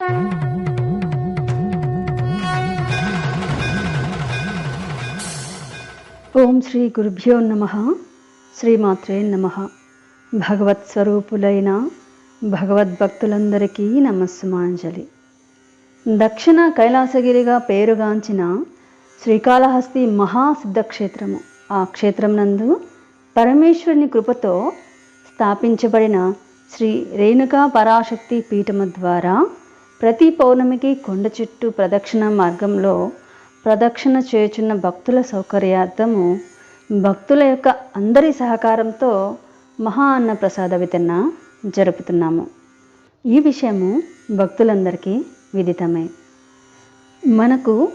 ఓం శ్రీ గురుభ్యో నమ. శ్రీమాత్రే నమ. భగవత్ స్వరూపులైన భగవద్భక్తులందరికీ నమస్సుమాంజలి. దక్షిణ కైలాసగిరిగా పేరుగాంచిన శ్రీకాళహస్తి మహాసిద్ధక్షేత్రము ఆ క్షేత్రం నందు పరమేశ్వరుని కృపతో స్థాపించబడిన శ్రీ రేణుకా పరాశక్తి పీఠము ద్వారా ప్రతి పౌర్ణమికి కొండ చుట్టూ ప్రదక్షిణ మార్గంలో ప్రదక్షిణ చేయుచున్న భక్తుల సౌకర్యార్థము భక్తుల యొక్క అందరి సహకారంతో మహా అన్న ప్రసాద వితరణ జరుపుతున్నాము. ఈ విషయము భక్తులందరికీ విదితమే. మనకు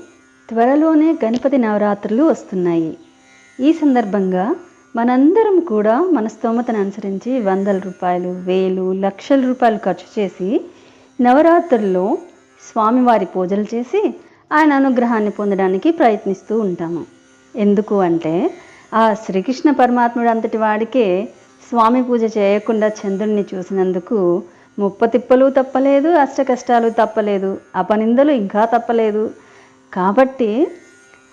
త్వరలోనే గణపతి నవరాత్రులు వస్తున్నాయి. ఈ సందర్భంగా మనందరం కూడా మన స్తోమతను అనుసరించి వందల రూపాయలు వేలు లక్షల రూపాయలు ఖర్చు చేసి నవరాత్రుల్లో స్వామివారి పూజలు చేసి ఆయన అనుగ్రహాన్ని పొందడానికి ప్రయత్నిస్తూ ఉంటాము. ఎందుకు అంటే ఆ శ్రీకృష్ణ పరమాత్ముడు అంతటి వాడికే స్వామి పూజ చేయకుండా చంద్రుణ్ణి చూసినందుకు ముప్పతిప్పలు తప్పలేదు అష్టకష్టాలు తప్పలేదు అపనిందలు ఇంకా తప్పలేదు. కాబట్టి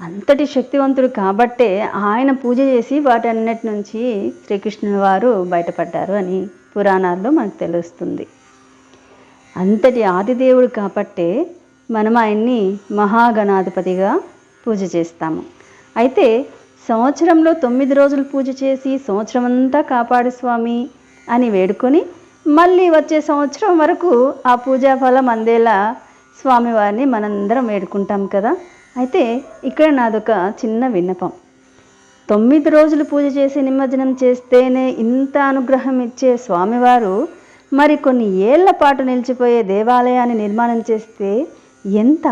అంతటి శక్తివంతుడు కాబట్టే ఆయన పూజ చేసి వాటన్నిటి నుంచి శ్రీకృష్ణుని వారు బయటపడ్డారు అని పురాణాల్లో మనకు తెలుస్తుంది. అంతటి ఆదిదేవుడు కాబట్టే మనం ఆయన్ని మహాగణాధిపతిగా పూజ చేస్తాము. అయితే సంవత్సరంలో తొమ్మిది రోజులు పూజ చేసి సంవత్సరం అంతా కాపాడు స్వామి అని వేడుకొని మళ్ళీ వచ్చే సంవత్సరం వరకు ఆ పూజా ఫలం అందేలా స్వామివారిని మనందరం వేడుకుంటాం కదా. అయితే ఇక్కడ నాదొక చిన్న విన్నపం. తొమ్మిది రోజులు పూజ చేసి నిమజ్జనం చేస్తేనే ఇంత అనుగ్రహం ఇచ్చే స్వామివారు మరి కొన్ని ఏళ్ళ పాటు నిలిచిపోయే దేవాలయాన్ని నిర్మాణం చేస్తే ఎంత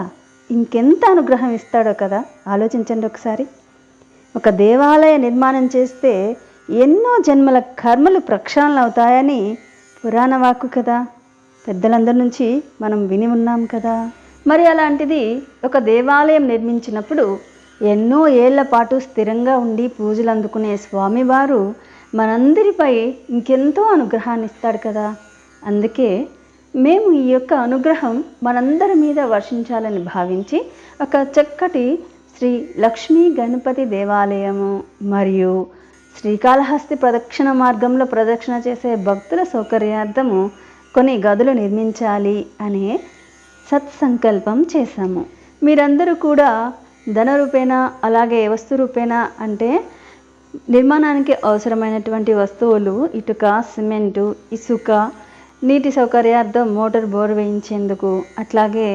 ఇంకెంత అనుగ్రహం ఇస్తాడో కదా? ఆలోచించండి ఒకసారి. ఒక దేవాలయ నిర్మాణం చేస్తే ఎన్నో జన్మల కర్మలు ప్రక్షాళన అవుతాయని పురాణ వాక్కు కదా. పెద్దలందరి నుంచి మనం విని ఉన్నాం కదా. మరి అలాంటిది ఒక దేవాలయం నిర్మించినప్పుడు ఎన్నో ఏళ్ళ పాటు స్థిరంగా ఉండి పూజలు అందుకునే స్వామివారు మనందరిపై ఇంకెంతో అనుగ్రహాన్ని ఇస్తాడు కదా. అందుకే మేము ఈ యొక్క అనుగ్రహం మనందరి మీద వర్షించాలని భావించి ఒక చక్కటి శ్రీ లక్ష్మీ గణపతి దేవాలయము మరియు శ్రీకాళహస్తి ప్రదక్షిణ మార్గంలో ప్రదక్షిణ చేసే భక్తుల సౌకర్యార్థము కొన్ని గదులు నిర్మించాలి అనే సత్సంకల్పం చేశాము. మీరందరూ కూడా ధన రూపేణ అలాగే వస్తు రూపేణ అంటే నిర్మాణానికి అవసరమైనటువంటి వస్తువులు ఇటుక సిమెంటు ఇసుక నీటి సౌకర్యార్థం మోటార్ బోర్ వేయించేందుకు అట్లాగే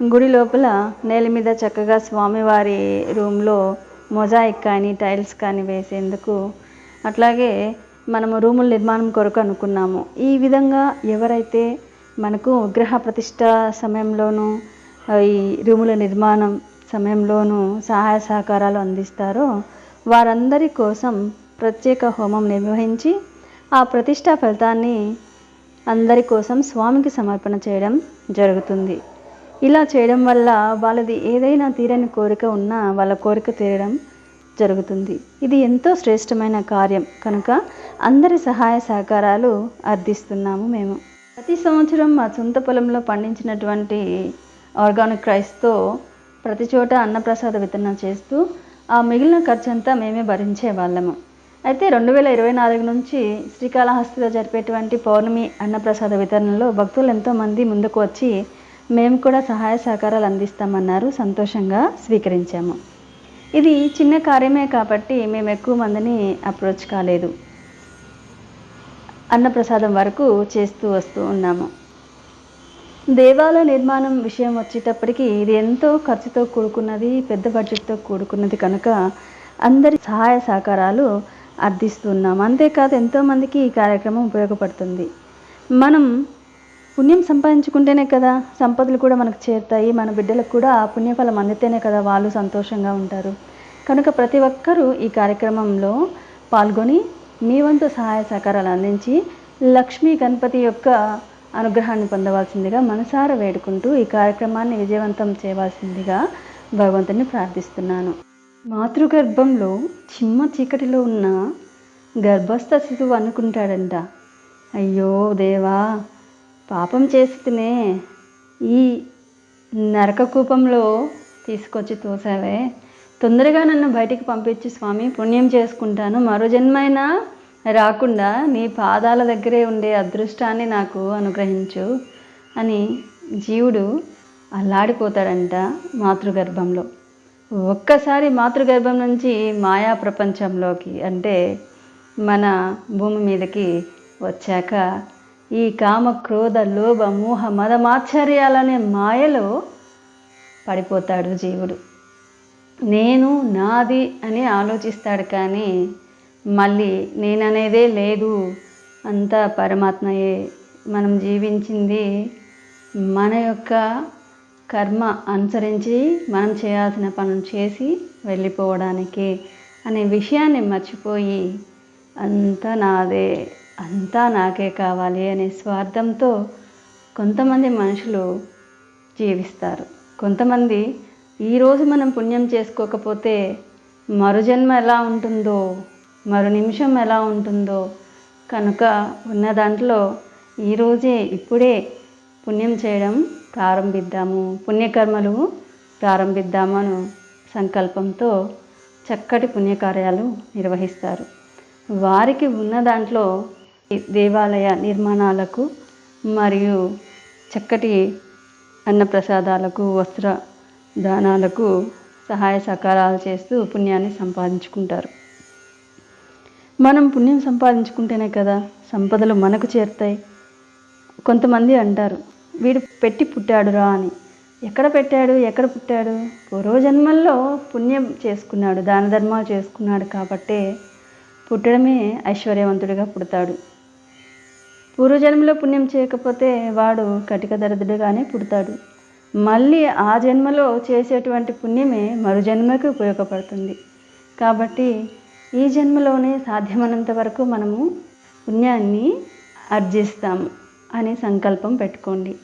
గుడి లోపల నేల మీద చక్కగా స్వామివారి రూమ్లో మొజాయిక్ కానీ టైల్స్ కానీ వేసేందుకు అట్లాగే మనము రూముల నిర్మాణం కొరకు అనుకున్నాము. ఈ విధంగా ఎవరైతే మనకు విగ్రహ ప్రతిష్ట సమయంలోనూ ఈ రూముల నిర్మాణం సమయంలోనూ సహాయ సహకారాలు అందిస్తారో వారందరి కోసం ప్రత్యేక హోమం నిర్వహించి ఆ ప్రతిష్టా ఫలితాన్ని అందరి కోసం స్వామికి సమర్పణ చేయడం జరుగుతుంది. ఇలా చేయడం వల్ల వాళ్ళది ఏదైనా తీరని కోరిక ఉన్నా వాళ్ళ కోరిక తీరడం జరుగుతుంది. ఇది ఎంతో శ్రేష్టమైన కార్యం. కనుక అందరి సహాయ సహకారాలు అర్థిస్తున్నాము మేము. ప్రతి సంవత్సరం మా సొంత పొలంలో పండించినటువంటి ఆర్గానిక్ రైస్తో ప్రతి చోట అన్నప్రసాద వితరణ చేస్తూ ఆ మిగిలిన ఖర్చంతా మేమే భరించే వాళ్ళము. అయితే రెండు వేల ఇరవై నాలుగు నుంచి శ్రీకాళహస్తిలో జరిపేటువంటి పౌర్ణమి అన్నప్రసాద వితరణలో భక్తులు ఎంతోమంది ముందుకు వచ్చి మేము కూడా సహాయ సహకారాలు అందిస్తామన్నారు. సంతోషంగా స్వీకరించాము. ఇది చిన్న కార్యమే కాబట్టి మేము ఎక్కువ మందిని అప్రోచ్ కాలేదు. అన్నప్రసాదం వరకు చేస్తూ వస్తూ ఉన్నాము. దేవాలయ నిర్మాణం విషయం వచ్చేటప్పటికి ఇది ఎంతో ఖర్చుతో కూడుకున్నది పెద్ద బడ్జెట్తో కూడుకున్నది కనుక అందరి సహాయ సహకారాలు అర్థిస్తున్నాం. అంతేకాదు ఎంతోమందికి ఈ కార్యక్రమం ఉపయోగపడుతుంది. మనం పుణ్యం సంపాదించుకుంటేనే కదా సంపదలు కూడా మనకు చేరుతాయి. మన బిడ్డలకు కూడా ఆ పుణ్యఫలం అందితేనే కదా వాళ్ళు సంతోషంగా ఉంటారు. కనుక ప్రతి ఒక్కరూ ఈ కార్యక్రమంలో పాల్గొని మీ వంతు సహాయ సహకారాలు అందించి లక్ష్మీ గణపతి యొక్క అనుగ్రహాన్ని పొందవలసిందిగా మనసారా వేడుకుంటూ ఈ కార్యక్రమాన్ని విజయవంతం చేయవలసిందిగా భగవంతుని ప్రార్థిస్తున్నాను. మాతృగర్భంలో చిమ్మ చీకటిలో ఉన్న గర్భస్థ శిశువు అనుకుంటాడంట. అయ్యో దేవా పాపం చేస్తేనే ఈ నరక కూపంలో తీసుకొచ్చి తోసావే. తొందరగా నన్ను బయటికి పంపించి స్వామి పుణ్యం చేసుకుంటాను. మరో జన్మైనా రాకుండా నీ పాదాల దగ్గరే ఉండే అదృష్టాన్ని నాకు అనుగ్రహించు అని జీవుడు అల్లాడిపోతాడంట మాతృగర్భంలో. ఒక్కసారి మాతృగర్భం నుంచి మాయా ప్రపంచంలోకి అంటే మన భూమి మీదకి వచ్చాక ఈ కామ క్రోధ లోభ మోహ మదమాశ్చర్యాలనే మాయలో పడిపోతాడు జీవుడు. నేను నాది అని ఆలోచిస్తాడు కానీ మళ్ళీ నేననేదే లేదు. అంతా పరమాత్మయే. మనం జీవించింది మన యొక్క కర్మ అనుసరించి మనం చేయాల్సిన పనులు చేసి వెళ్ళిపోవడానికి అనే విషయాన్ని మర్చిపోయి అంతా నాదే అంతా నాకే కావాలి అనే స్వార్థంతో కొంతమంది మనుషులు జీవిస్తారు. కొంతమంది ఈరోజు మనం పుణ్యం చేసుకోకపోతే మరు జన్మ ఎలా ఉంటుందో మరు నిమిషం ఎలా ఉంటుందో కనుక ఉన్న దాంట్లో ఈరోజే ఇప్పుడే పుణ్యం చేయడం ప్రారంభిద్దాము. పుణ్యకర్మలు ప్రారంభిద్దామను సంకల్పంతో చక్కటి పుణ్యకార్యాలు నిర్వహిస్తారు. వారికి ఉన్న దాంట్లో దేవాలయ నిర్మాణాలకు మరియు చక్కటి అన్నప్రసాదాలకు వస్త్ర దానాలకు సహాయ సహకారాలు చేస్తూ పుణ్యాన్ని సంపాదించుకుంటారు. మనం పుణ్యం సంపాదించుకుంటేనే కదా సంపదలు మనకు చేరుతాయి. కొంతమంది అంటారు వీడు పెట్టి పుట్టాడురా అని. ఎక్కడ పెట్టాడు? ఎక్కడ పుట్టాడు? పూర్వ జన్మల్లో పుణ్యం చేసుకున్నాడు దాన ధర్మాలు చేసుకున్నాడు కాబట్టే పుట్టడమే ఐశ్వర్యవంతుడిగా పుడతాడు. పూర్వజన్మలో పుణ్యం చేయకపోతే వాడు కటిక దరిద్రుడుగానే పుడతాడు. మళ్ళీ ఆ జన్మలో చేసేటువంటి పుణ్యమే మరు జన్మకి ఉపయోగపడుతుంది. కాబట్టి ఈ జన్మలోనే సాధ్యమైనంత వరకు మనము పుణ్యాన్ని ఆర్జిస్తాము అని సంకల్పం పెట్టుకోండి.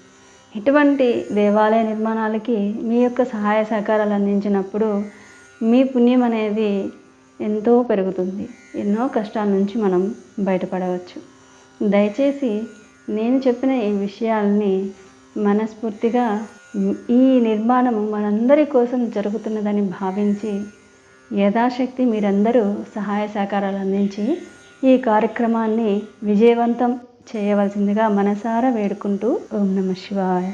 ఇటువంటి దేవాలయ నిర్మాణాలకి మీ యొక్క సహాయ సహకారాలు అందించినప్పుడు మీ పుణ్యం అనేది ఎంతో పెరుగుతుంది. ఎన్నో కష్టాల నుంచి మనం బయటపడవచ్చు. దయచేసి నేను చెప్పిన ఈ విషయాల్ని మనస్ఫూర్తిగా ఈ నిర్మాణం మనందరి కోసం జరుగుతున్నదని భావించి యథాశక్తి మీరందరూ సహాయ సహకారాలు అందించి ఈ కార్యక్రమాన్ని విజయవంతం చేయవలసిందిగా మనసారా వేడుకుంటూ ఓం నమ శివాయ.